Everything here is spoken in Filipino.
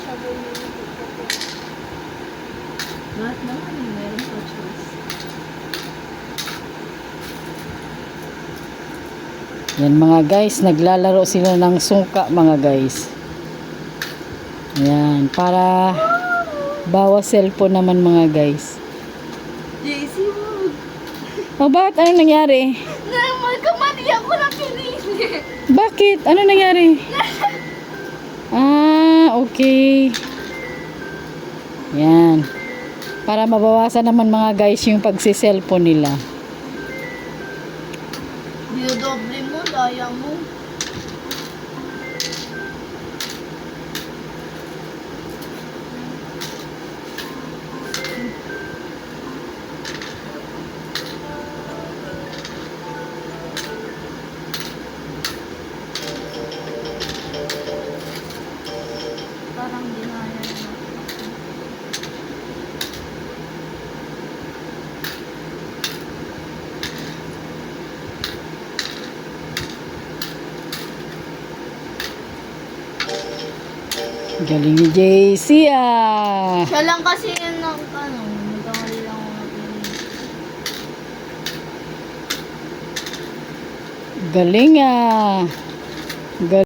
siya bumili dito po. Lahat naman eh. Yan mga guys, naglalaro sila ng sungka mga guys. Yan, para bawas cellphone naman mga guys. JC Wood. Oh, bakit? Ano nangyari? Naman, kamali ako na pinili. Bakit? Ano nangyari? Okay. Yan. Para mabawasan naman mga guys yung pagsi-cellphone nila. Dinodoble mo, daya mo. Parang dinaya na. Galing ni JC ah. Siya lang kasi yun ang ano, nagkamali lang ako. Galing ah. Galing.